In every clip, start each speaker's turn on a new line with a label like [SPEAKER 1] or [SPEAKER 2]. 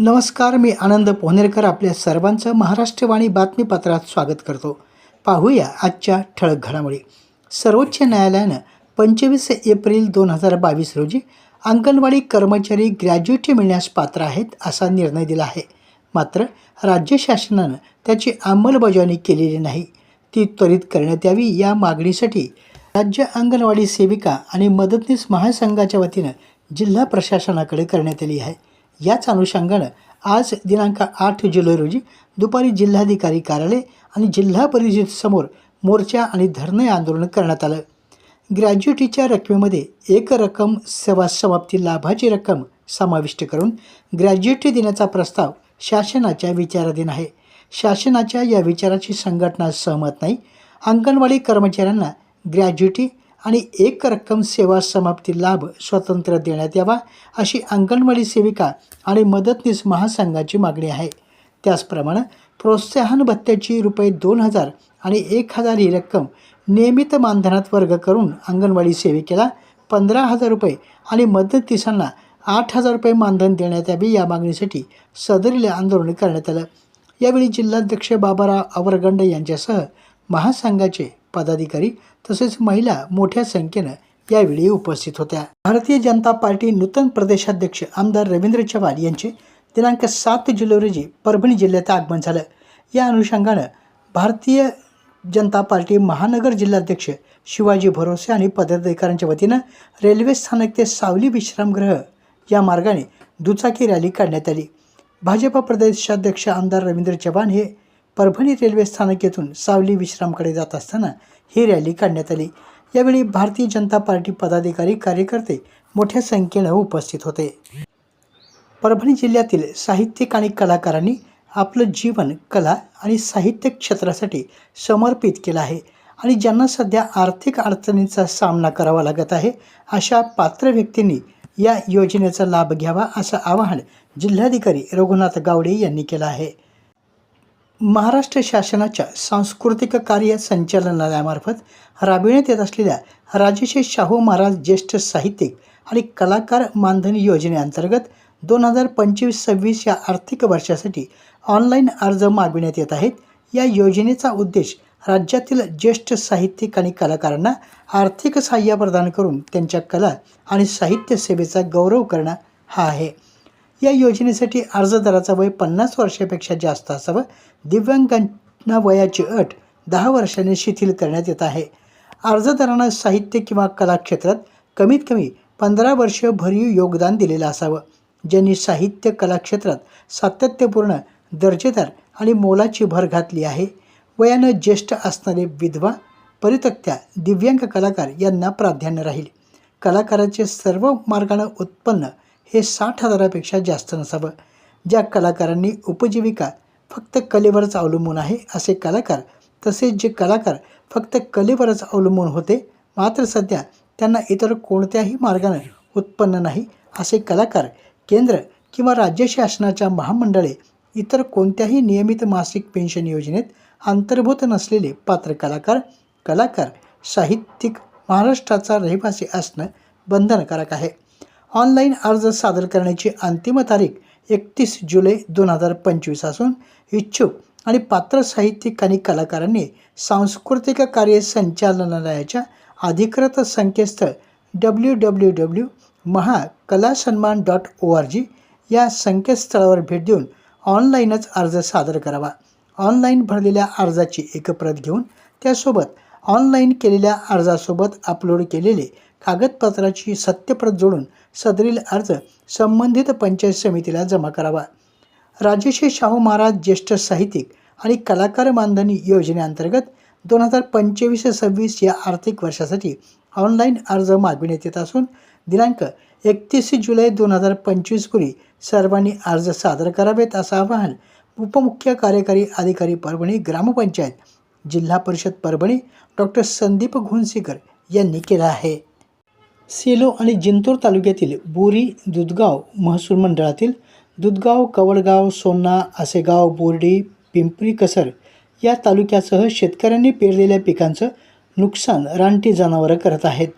[SPEAKER 1] नमस्कार मी आनंद पोहनेरकर आपल्या सर्वांचं महाराष्ट्रवाणी बातमीपत्रात स्वागत करतो. पाहूया आजच्या ठळक घडामोडी. सर्वोच्च न्यायालयानं पंचवीस एप्रिल दोन हजार बावीस रोजी अंगणवाडी कर्मचारी ग्रॅज्युएटी मिळण्यास पात्र आहेत असा निर्णय दिला आहे. मात्र राज्य शासनानं त्याची अंमलबजावणी केलेली नाही. ती त्वरित करण्यात यावी या मागणीसाठी राज्य अंगणवाडी सेविका आणि मदतनीस महासंघाच्या वतीनं जिल्हा प्रशासनाकडे करण्यात आली आहे. याच अनुषंगानं आज दिनांक आठ जुलै रोजी दुपारी जिल्हाधिकारी कार्यालय आणि जिल्हा परिषदेसमोर मोर्चा आणि धरणे आंदोलन करण्यात आलं. ग्रॅज्युएटीच्या रकमेमध्ये एक रक्कम सेवा समाप्ती लाभाची रक्कम समाविष्ट करून ग्रॅज्युएटी देण्याचा प्रस्ताव शासनाच्या विचाराधीन आहे. शासनाच्या या विचाराची संघटना सहमत नाही. अंगणवाडी कर्मचाऱ्यांना ग्रॅज्युएटी आणि एक रक्कम सेवा समाप्ती लाभ स्वतंत्र देण्यात यावा अशी अंगणवाडी सेविका आणि मदतनीस महासंघाची मागणी आहे. त्याचप्रमाणे प्रोत्साहन भत्त्याची रुपये दोन हजार आणि एक हजार ही रक्कम नियमित मानधनात वर्ग करून अंगणवाडी सेविकेला पंधरा हजार रुपये आणि मदतनीसांना आठ हजार रुपये मानधन देण्यात यावे या मागणीसाठी सदरील आंदोलन करण्यात आलं. यावेळी जिल्हाध्यक्ष बाबाराव आवरगंड यांच्यासह महासंघाचे पदाधिकारी तसेच महिला मोठ्या संख्येनं यावेळी उपस्थित होत्या. भारतीय जनता पार्टी नूतन प्रदेशाध्यक्ष आमदार रवींद्र चव्हाण यांचे दिनांक सात जुलै रोजी परभणी जिल्ह्यात आगमन झालं. या अनुषंगानं भारतीय जनता पार्टी महानगर जिल्हाध्यक्ष शिवाजी भरोसे आणि पदाधिकाऱ्यांच्या वतीनं रेल्वे स्थानक ते सावली विश्रामगृह या मार्गाने दुचाकी रॅली काढण्यात आली. भाजपा प्रदेशाध्यक्ष आमदार रवींद्र चव्हाण हे परभणी रेल्वे स्थानक येथून सावली विश्रामकडे जात असताना ही रॅली काढण्यात आली. यावेळी भारतीय जनता पार्टी पदाधिकारी कार्यकर्ते मोठ्या संख्येनं उपस्थित होते. परभणी जिल्ह्यातील साहित्यिक आणि कलाकारांनी आपलं जीवन कला आणि साहित्य क्षेत्रासाठी समर्पित केलं आहे आणि ज्यांना सध्या आर्थिक अडचणींचा सामना करावा लागत आहे अशा पात्र व्यक्तींनी या योजनेचा लाभ घ्यावा असं आवाहन जिल्हाधिकारी रघुनाथ गावडे यांनी केलं आहे. महाराष्ट्र शासनाच्या सांस्कृतिक कार्य संचालनालयामार्फत राबविण्यात येत असलेल्या राजेश शाहू महाराज ज्येष्ठ साहित्यिक आणि कलाकार मानधन योजनेअंतर्गत दोन हजार पंचवीस सव्वीस या आर्थिक वर्षासाठी ऑनलाईन अर्ज मागविण्यात येत आहेत. या योजनेचा उद्देश राज्यातील ज्येष्ठ साहित्यिक आणि कलाकारांना आर्थिक सहाय्य प्रदान करून त्यांच्या कला आणि साहित्य सेवेचा गौरव करणं हा आहे. या योजनेसाठी अर्जदाराचं वय पन्नास वर्षापेक्षा जास्त असावं. दिव्यांगांना वयाची अट दहा वर्षांनी शिथिल करण्यात येत आहे. अर्जदारांना साहित्य किंवा कला क्षेत्रात कमीत कमी पंधरा वर्ष भरीव योगदान दिलेलं असावं. ज्यांनी साहित्य कला क्षेत्रात सातत्यपूर्ण दर्जेदार आणि मोलाची भर घातली आहे. वयानं ज्येष्ठ असणारे विधवा परितक्त्या दिव्यांग कलाकार यांना प्राधान्य राहील. कलाकाराचे सर्व मार्गानं उत्पन्न हे साठ हजारापेक्षा जास्त नसावं. ज्या कलाकारांनी उपजीविका फक्त कलेवरच अवलंबून आहे असे कलाकार तसेच जे कलाकार फक्त कलेवरच अवलंबून होते मात्र सध्या त्यांना इतर कोणत्याही मार्गाने उत्पन्न नाही असे कलाकार केंद्र किंवा राज्य शासनाच्या महामंडळे इतर कोणत्याही नियमित मासिक पेन्शन योजनेत अंतर्भूत नसलेले पात्र कलाकार कलाकार साहित्यिक महाराष्ट्राचा रहिवासी असणं बंधनकारक आहे. ऑनलाईन अर्ज सादर करण्याची अंतिम तारीख एकतीस जुलै दोन हजार पंचवीस असून इच्छुक आणि पात्र साहित्यिक आणि कलाकारांनी सांस्कृतिक कार्य संचालनालयाच्या अधिकृत संकेतस्थळ डब्ल्यू डब्ल्यू डब्ल्यू महाकलासन्मान डॉट ओ आर जी या संकेतस्थळावर भेट देऊन ऑनलाईनच अर्ज सादर करावा. ऑनलाईन भरलेल्या अर्जाची एक प्रत घेऊन त्यासोबत ऑनलाईन केलेल्या अर्जासोबत अपलोड केलेले कागदपत्राची सत्यप्रत जोडून सदरील अर्ज संबंधित पंचायत समितीला जमा करावा. राजेशी शाहू महाराज ज्येष्ठ साहित्यिक आणि कलाकार मानधन योजनेअंतर्गत दोन हजार पंचवीस सव्वीस या आर्थिक वर्षासाठी ऑनलाईन अर्ज मागविण्यात येत असून दिनांक एकतीस जुलै दोन हजार पंचवीस पंचवीसपूर्वी सर्वांनी अर्ज सादर करावेत असं आवाहन उपमुख्य कार्यकारी अधिकारी परभणी ग्रामपंचायत जिल्हा परिषद परभणी डॉक्टर संदीप घुंसीकर यांनी केलं आहे. सेलो आणि जिंतूर तालुक्यातील बोरी दुधगाव महसूल मंडळातील दुधगाव कवडगाव सोन्ना आसेगाव बोर्डी पिंपरी कसर या तालुक्यासह शेतकऱ्यांनी पेरलेल्या पिकांचं नुकसान रानटी जनावरं करत आहेत.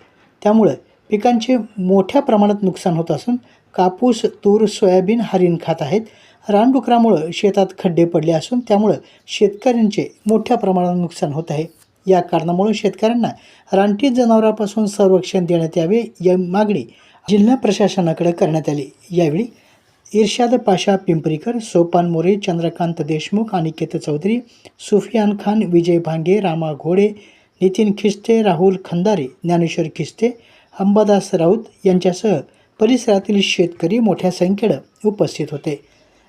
[SPEAKER 1] त्यामुळं पिकांचे मोठ्या प्रमाणात नुकसान होत असून कापूस तूर सोयाबीन हरिण खात आहेत. रानडुकरामुळं शेतात खड्डे पडले असून त्यामुळं शेतकऱ्यांचे मोठ्या प्रमाणात नुकसान होत आहे. या कारणामुळे शेतकऱ्यांना रानटी जनावरांपासून संरक्षण देण्यात यावे या मागणी जिल्हा प्रशासनाकडे करण्यात आली. यावेळी इर्शाद पाशा पिंपरीकर सोपान मोरे चंद्रकांत देशमुख अनिकेत चौधरी सुफियान खान विजय भांगे रामा घोडे नितीन खिस्ते राहुल खंदारे ज्ञानेश्वर खिस्ते अंबादास राऊत यांच्यासह परिसरातील शेतकरी मोठ्या संख्येनं उपस्थित होते.